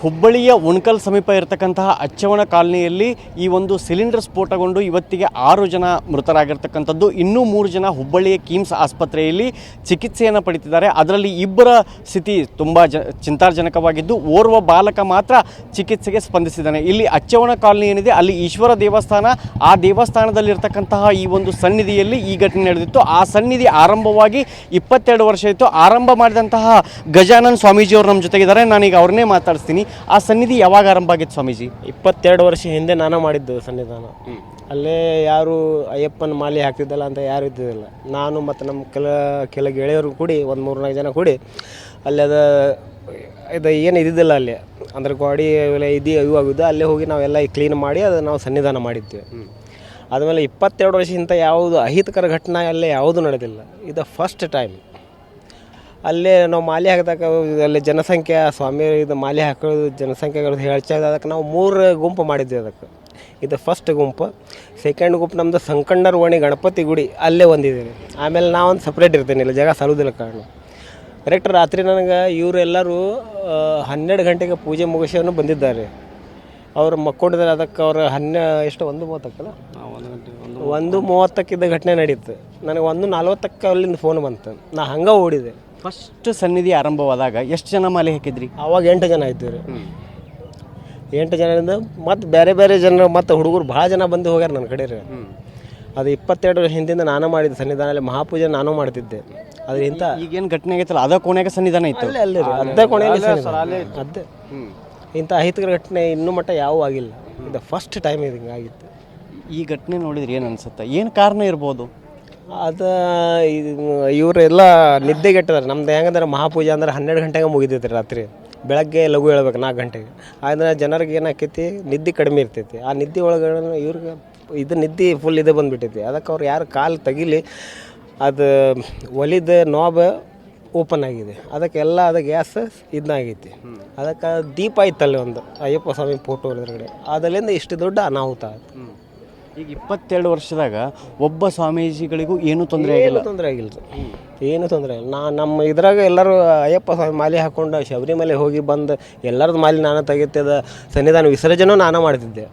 ಹುಬ್ಬಳ್ಳಿಯ ಉಣಕಲ್ ಸಮೀಪ ಇರತಕ್ಕಂತಹ ಅಚ್ಚವಣ ಕಾಲನಿಯಲ್ಲಿ ಈ ಒಂದು ಸಿಲಿಂಡರ್ ಸ್ಫೋಟಗೊಂಡು ಇವತ್ತಿಗೆ ಆರು ಜನ ಮೃತರಾಗಿರ್ತಕ್ಕಂಥದ್ದು. ಇನ್ನೂ ಮೂರು ಜನ ಹುಬ್ಬಳ್ಳಿಯ ಕಿಮ್ಸ್ ಆಸ್ಪತ್ರೆಯಲ್ಲಿ ಚಿಕಿತ್ಸೆಯನ್ನು ಪಡೀತಿದ್ದಾರೆ. ಅದರಲ್ಲಿ ಇಬ್ಬರ ಸ್ಥಿತಿ ತುಂಬ ಜ, ಚಿಂತಾಜನಕವಾಗಿದ್ದು, ಓರ್ವ ಬಾಲಕ ಮಾತ್ರ ಚಿಕಿತ್ಸೆಗೆ ಸ್ಪಂದಿಸಿದ್ದಾನೆ. ಇಲ್ಲಿ ಅಚ್ಚವಣ ಕಾಲನಿ ಏನಿದೆ, ಅಲ್ಲಿ ಈಶ್ವರ ದೇವಸ್ಥಾನ, ಆ ದೇವಸ್ಥಾನದಲ್ಲಿರ್ತಕ್ಕಂತಹ ಈ ಒಂದು ಸನ್ನಿಧಿಯಲ್ಲಿ ಈ ಘಟನೆ ನಡೆದಿತ್ತು. ಆ ಸನ್ನಿಧಿ ಆರಂಭವಾಗಿ ಇಪ್ಪತ್ತೆರಡು ವರ್ಷ ಇತ್ತು ಆರಂಭ ಮಾಡಿದಂತಹ ಗಜಾನಂದ ಸ್ವಾಮೀಜಿಯವರು ನಮ್ಮ ಜೊತೆಗಿದ್ದಾರೆ. ನಾನೀಗ ಅವ್ರನ್ನೇ ಮಾತಾಡಿಸ್ತೀನಿ. ಆ ಸನ್ನಿಧಿ ಯಾವಾಗ ಆರಂಭ ಆಗಿತ್ತು ಸ್ವಾಮೀಜಿ? ಇಪ್ಪತ್ತೆರಡು ವರ್ಷ ಹಿಂದೆ ನಾನು ಮಾಡಿದ್ದು ಸನ್ನಿಧಾನ. ಅಲ್ಲೇ ಯಾರು ಅಯ್ಯಪ್ಪನ ಮಾಲೆ ಹಾಕ್ತಿದ್ದಲ್ಲ ಅಂತ ಯಾರು ಇದ್ದಿದ್ದಿಲ್ಲ. ನಾನು ಮತ್ತು ನಮ್ಮ ಕೆಲ ಕೆಲ ಗೆಳೆಯರು ಕೂಡಿ ಒಂದು ಮೂರು ನಾಲ್ಕು ಜನ ಕೂಡಿ ಅಲ್ಲಿ ಅದು ಇದು ಏನು ಇದ್ದಿದ್ದಿಲ್ಲ ಅಲ್ಲಿ. ಅಂದ್ರೆ ಗಾಡಿ ಇವೆಲ್ಲ ಇದು ಇವು ಆಗಿದ್ದು ಅಲ್ಲೇ ಹೋಗಿ ನಾವೆಲ್ಲ ಕ್ಲೀನ್ ಮಾಡಿ ಅದು ನಾವು ಸನ್ನಿಧಾನ ಮಾಡಿದ್ವಿ. ಆದಮೇಲೆ ಇಪ್ಪತ್ತೆರಡು ವರ್ಷ ಇಂಥ ಯಾವುದು ಅಹಿತಕರ ಘಟನೆ ಅಲ್ಲೇ ಯಾವುದೂ ನಡೆದಿಲ್ಲ. ಇದು ಫಸ್ಟ್ ಟೈಮ್ ಅಲ್ಲೇ ನಾವು ಮಾಲೆ ಹಾಕ್ದಾಗ ಅಲ್ಲಿ ಜನಸಂಖ್ಯೆ ಸ್ವಾಮಿ ಇದು ಮಾಲೆ ಹಾಕೋದು ಜನಸಂಖ್ಯೆಗಳು ಹೆಚ್ಚಾದ ಅದಕ್ಕೆ ನಾವು ಮೂರು ಗುಂಪು ಮಾಡಿದ್ವಿ ಅದಕ್ಕೆ. ಇದು ಫಸ್ಟ್ ಗುಂಪು. ಸೆಕೆಂಡ್ ಗುಂಪು ನಮ್ಮದು ಸಂಕಣ್ಣರ ಓಣಿ ಗಣಪತಿ ಗುಡಿ ಅಲ್ಲೇ ಒಂದಿದ್ದೀವಿ. ಆಮೇಲೆ ನಾವೊಂದು ಸಪ್ರೇಟ್ ಇರ್ತೀನಿ ಇಲ್ಲ ಜಾಗ ಸಲುವುದಿಲ್ಲ ಕಾರಣ. ಕರೆಕ್ಟ್ ರಾತ್ರಿ ನನಗೆ ಇವರೆಲ್ಲರೂ ಹನ್ನೆರಡು ಗಂಟೆಗೆ ಪೂಜೆ ಮುಗಿಸೋನು ಬಂದಿದ್ದಾರೆ. ಅವ್ರು ಮಕ್ಕೊಂಡಿದ್ದಾರೆ ಅದಕ್ಕೆ ಅವ್ರು ಹನ್ನೆ ಎಷ್ಟು ಒಂದು ಮೂವತ್ತಕ್ಕಲ್ಲ? ಒಂದು ಮೂವತ್ತಕ್ಕಿದ್ದ ಘಟನೆ ನಡೀತು. ನನಗೆ ಒಂದು ನಲ್ವತ್ತಕ್ಕೆ ಅಲ್ಲಿಂದ ಫೋನ್ ಬಂತು. ನಾ ಹಂಗೆ ಓಡಿದೆ. ಫಸ್ಟ್ ಸನ್ನಿಧಿ ಆರಂಭವಾದಾಗ ಎಷ್ಟು ಜನ ಮಾಲೆ ಹಾಕಿದ್ರಿ? ಅವಾಗ ಎಂಟು ಜನ ಇದ್ದೀವಿ ರೀ ಎಂಟು ಜನರಿಂದ ಮತ್ತು ಬೇರೆ ಬೇರೆ ಜನರು ಮತ್ತು ಹುಡುಗರು ಭಾಳ ಜನ ಬಂದು ಹೋಗ್ಯಾರ ನನ್ನ ಕಡೆ ರೀ ಅದು ಇಪ್ಪತ್ತೆರಡು ವರ್ಷ ಹಿಂದಿಂದ ನಾನು ಮಾಡಿದ್ದೆ ಸನ್ನಿಧಾನದಲ್ಲಿ ಮಹಾಪೂಜೆ ನಾನು ಮಾಡ್ತಿದ್ದೆ. ಅದರಿಂದ ಇಂಥ ಈಗೇನು ಘಟನೆ ಆಗೈತಲ್ಲ ಅದ ಕೋಣೆಗೆ ಸನ್ನಿಧಾನ ಇತ್ತು. ಅಲ್ಲೇ ಅಲ್ಲೇ ರೀ ಅದ್ದೇ ಕೊನೆಯಲ್ಲಿ ಅದೇ. ಇಂಥ ಅಹಿತಕರ ಘಟನೆ ಇನ್ನೂ ಮಟ್ಟ ಯಾವೂ ಆಗಿಲ್ಲ. ಇದು ಫಸ್ಟ್ ಟೈಮ್ ಇದು ಹಿಂಗಾಗಿತ್ತು. ಈ ಘಟನೆ ನೋಡಿದ್ರೆ ಏನು ಅನ್ಸುತ್ತೆ? ಏನು ಕಾರಣ ಇರ್ಬೋದು? ಅದು ಇವರೆಲ್ಲ ನಿದ್ದೆಗೆಟ್ಟಿದ್ದಾರೆ ನಮ್ದು ಹೆಂಗಂದ್ರೆ ಮಹಾಪೂಜೆ ಅಂದ್ರೆ ಹನ್ನೆರಡು ಗಂಟೆಗೆ ಮುಗಿದಿತ್ತು ರಾತ್ರಿ. ಬೆಳಗ್ಗೆ ಲಘು ಹೇಳ್ಬೇಕು ನಾಲ್ಕು ಗಂಟೆಗೆ. ಆದರೆ ಜನರಿಗೆ ಏನಾಕೈತಿ? ನಿದ್ದೆ ಕಡಿಮೆ ಇರ್ತೈತಿ. ಆ ನಿದ್ದೆ ಒಳಗಡೆ ಇವ್ರಿಗೆ ಇದು ನಿದ್ದೆ ಫುಲ್ ಇದು ಬಂದುಬಿಟ್ಟೈತಿ ಅದಕ್ಕೆ ಅವ್ರು ಯಾರು ಕಾಲು ತೆಗಿಲಿ, ಅದು ಒಲಿದ ನೋಬ ಓಪನ್ ಆಗಿದೆ. ಅದಕ್ಕೆಲ್ಲ ಅದು ಗ್ಯಾಸ್ ಇದನ್ನಾಗೈತಿ ಅದಕ್ಕೆ ದೀಪ ಇತ್ತಲ್ಲಿ ಒಂದು. ಅಯ್ಯಪ್ಪ ಸ್ವಾಮಿ ಫೋಟೋ ಎದುರುಗಡೆ ಅದರಿಂದ ಇಷ್ಟು ದೊಡ್ಡ ಅನಾಹುತ ಆಯ್ತು ಈಗ ಇಪ್ಪತ್ತೆರಡು ವರ್ಷದಾಗ ಒಬ್ಬ ಸ್ವಾಮೀಜಿಗಳಿಗೂ ಏನೂ ತೊಂದರೆ ಆಗಿಲ್ಲ. ತೊಂದರೆ ಆಗಿಲ್ಲ ರೀ ಏನು ತೊಂದರೆ ಇಲ್ಲ ನಾ ನಮ್ಮ ಇದ್ರಾಗ ಎಲ್ಲರೂ ಅಯ್ಯಪ್ಪ ಸ್ವಾಮಿ ಮಾಲೆ ಹಾಕೊಂಡು ಶಬರಿಮಲೆ ಹೋಗಿ ಬಂದು ಎಲ್ಲರದ್ದು ಮಾಲೆ ನಾನು ತೆಗಿತಿದ್ದ ಸನ್ನಿಧಾನ ವಿಸರ್ಜನೆ ನಾನು ಮಾಡ್ತಿದ್ದೆ.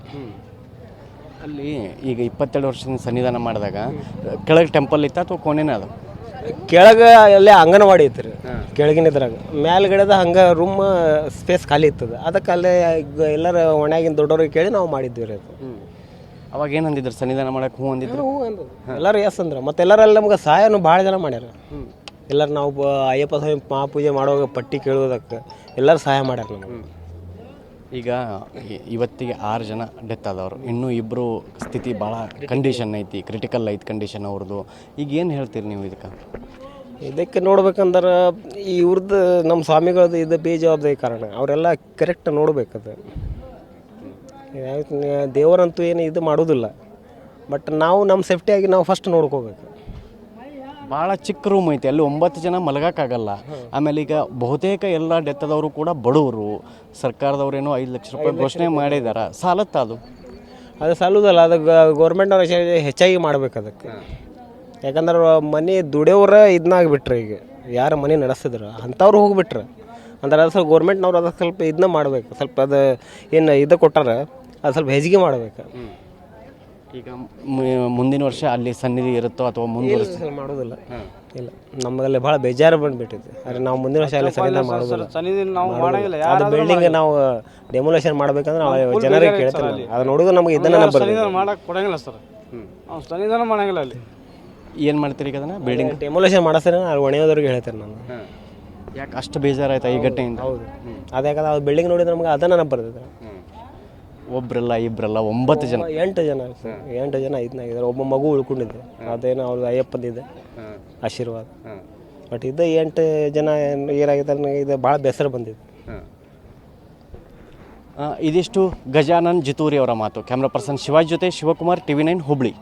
ಅಲ್ಲಿ ಈಗ ಇಪ್ಪತ್ತೆರಡು ವರ್ಷದಿಂದ ಸನ್ನಿಧಾನ ಮಾಡಿದಾಗ ಕೆಳಗೆ ಟೆಂಪಲ್ ಇತ್ತ ಅಥವಾ ಕೋಣೆನೇ ಅದು? ಕೆಳಗೆ ಅಲ್ಲಿ ಅಂಗನವಾಡಿ ಇತ್ತು ರೀ. ಕೆಳಗಿನ ಇದ್ರಾಗ. ಮೇಲ್ಗಡೆದ ಹಂಗೆ ರೂಮ್ ಸ್ಪೇಸ್ ಖಾಲಿ ಇತ್ತದ. ಅದಕ್ಕೆ ಅಲ್ಲೇ ಎಲ್ಲರ ಒಣಗಿನ ದೊಡ್ಡವ್ರಿಗೆ ಕೇಳಿ ನಾವು ಮಾಡಿದ್ವಿ ರೀ ಅದು. ಅವಾಗ ಏನು ಅಂದಿದ್ರು? ಸನ್ನಿಧಾನ ಮಾಡಕ್ಕೆ ಹ್ಞೂ ಅಂದಿದ್ರು? ಹ್ಞೂ ಅಂದ್ರು. ಎಲ್ಲರೂ ಎಸ್ ಅಂದ್ರೆ. ಮತ್ತೆ ಎಲ್ಲರಲ್ಲಿ ನಮ್ಗೆ ಸಹಾಯನೂ ಭಾಳ ಜನ ಮಾಡ್ಯಾರ. ಎಲ್ಲರೂ ನಾವು ಬ- ಅಯ್ಯಪ್ಪ ಸ್ವಾಮಿ ಮಹಾಪೂಜೆ ಮಾಡುವಾಗ ಪಟ್ಟಿ ಕೇಳೋದಕ್ಕೆ ಎಲ್ಲರೂ ಸಹಾಯ ಮಾಡ್ಯಾರ ನಮಗೆ. ಈಗ ಇ- ಇವತ್ತಿಗೆ ಆರು ಜನ ಡೆತ್ ಆದವರು. ಇನ್ನೂ ಇಬ್ಬರು ಸ್ಥಿತಿ ಭಾಳ ಕಂಡೀಷನ್ ಐತಿ ಕ್ರಿಟಿಕಲ್ ಐತಿ ಕಂಡೀಷನ್ ಅವ್ರದ್ದು. ಈಗ ಏನು ಹೇಳ್ತೀರಿ ನೀವು ಇದಕ್ಕೆ? ಇದಕ್ಕೆ ನೋಡ್ಬೇಕಂದ್ರೆ ಇವ್ರದ್ದು ನಮ್ಮ ಸ್ವಾಮಿಗಳದ್ದು ಇದು ಬೇಜವಾಬ್ದಾರಿ ಕಾರಣ. ಅವರೆಲ್ಲ ಕರೆಕ್ಟ್ ನೋಡ್ಬೇಕದು. ದೇವರಂತೂ ಏನು ಇದು ಮಾಡೋದಿಲ್ಲ. ಬಟ್ ನಾವು ನಮ್ಮ ಸೇಫ್ಟಿಯಾಗಿ ನಾವು ಫಸ್ಟ್ ನೋಡ್ಕೋಬೇಕು ಭಾಳ ಚಿಕ್ಕ ರೂಮ್ ಐತಿ ಅಲ್ಲಿ ಒಂಬತ್ತು ಜನ ಮಲಗಕ್ಕಾಗಲ್ಲ. ಆಮೇಲೆ ಈಗ ಬಹುತೇಕ ಎಲ್ಲ ಡೆತ್ತದವರು ಕೂಡ ಬಡವರು. ಸರ್ಕಾರದವ್ರೇನೋ ಐದು ಲಕ್ಷ ರೂಪಾಯಿ ಘೋಷಣೆ ಮಾಡಿದ್ದಾರೆ ಸಾಲತ್ತ ಅದು? ಅದು ಸಾಲುದಲ್ಲ ಅದು ಗೌರ್ಮೆಂಟ್ನವ್ರು ಹೆಚ್ಚಾಗಿ ಮಾಡ್ಬೇಕು ಅದಕ್ಕೆ. ಯಾಕಂದ್ರೆ ಮನೆ ದುಡಿಯೋರ ಇದನ್ನಾಗ್ಬಿಟ್ರೆ ಈಗ. ಯಾರು ಮನೆ ನಡೆಸಿದ್ರು. ಅಂಥವ್ರು ಹೋಗಿಬಿಟ್ರೆ. ಅಂದ್ರೆ ಅದು ಸ್ವಲ್ಪ ಗೌರ್ಮೆಂಟ್ನವ್ರು ಅದಕ್ಕೆ ಸ್ವಲ್ಪ ಇದನ್ನ ಮಾಡ್ಬೇಕು. ಸ್ವಲ್ಪ ಅದು ಏನು ಇದು ಕೊಟ್ಟಾರ. ಅದು ಸ್ವಲ್ಪ ಹೆಚ್ಚಿಗೆ ಮಾಡಬೇಕು. ಈಗ ಮ- ಮುಂದಿನ ವರ್ಷ ಅಲ್ಲಿ ಸನ್ನಿಧಿ ಇರುತ್ತೋ ಅಥವಾ ಮುಂದಿನ ಇಲ್ಲ, ಮಾಡೋದಿಲ್ಲ. ಇಲ್ಲ. ನಮ್ಮಲ್ಲಿ ಭಾಳ ಬೇಜಾರು ಬಂದ್ಬಿಟ್ಟಿದೆ. ಆದರೆ ನಾವು ಮುಂದಿನ ವರ್ಷ ಅಲ್ಲಿ ಸನ್ನಿಧಿ ಮಾಡೋದಿಲ್ಲ ಮಾಡೋದಿಲ್ಲ. ಅದು ಬಿಲ್ಡಿಂಗ್ ನಾವು ಡೆಮೊಲೇಷನ್ ಮಾಡ್ಬೇಕಂದ್ರೆ ನಾವು ಜನರಿಗೆ ಕೇಳ್ತಾರೆ. ಅದು ನೋಡಿದ್ರೆ ನಮಗೆ ಇದನ್ನ ನಂಬರ್ ಮಾಡಕ್ ಕೊಡಂಗಿಲ್ಲ ಸರ್. ನಾವು ಸನ್ನಿಧಾನ ಮಾಡಂಗಿಲ್ಲ ಅಲ್ಲಿ. ಏನು ಮಾಡ್ತೀರಿ ಈಗ ಅದನ್ನ? ಬಿಲ್ಡಿಂಗ್ ಡೆಮೊಲೇಷನ್ ಮಾಡಿಸ್ತಾರೆ? ಅಲ್ಲಿ ಒಣೆಯೋದವ್ರಿಗೆ ಹೇಳ್ತೇನೆ ನಾನು. ಯಾಕೆ ಅಷ್ಟು ಬೇಜಾರಾಯ್ತಾ ಈ ಘಟನೆಯಿಂದ ಹೌದು. ಅದು ಯಾಕಂದ್ರೆ ಅದು ಬಿಲ್ಡಿಂಗ್ ನೋಡಿದ್ರೆ ನಮ್ಗೆ ಅದನ್ನ ನೆನಪು ಬರ್ತದೆ ಒಬ್ರಲ್ಲ ಇಬ್ರಲ್ಲ ಒಂಬತ್ತು ಜನ. ಎಂಟು ಜನ ಎಂಟು ಜನ ಇದನ್ನಾಗಿದ್ದಾರೆ ಒಬ್ಬ ಮಗು ಉಳ್ಕೊಂಡಿದ್ದೆ ಅದೇನೋ ಅವ್ರದ್ದು ಅಯ್ಯಪ್ಪಂದಿದೆ. ಆಶೀರ್ವಾದ. ಬಟ್ ಇದು ಎಂಟು ಜನ ಏನಾಗಿದ್ದಾರೆ ಇದು ಭಾಳ ಬೆಸರು ಬಂದಿದೆ. ಇದಿಷ್ಟು ಗಜಾನನ್ ಜಿತೂರಿ ಅವರ ಮಾತು. ಕ್ಯಾಮ್ರಾ ಪರ್ಸನ್ ಶಿವಾಜ್ ಜೊತೆ ಶಿವಕುಮಾರ್ ಟಿವಿ ನೈನ್ ಹುಬ್ಳಿ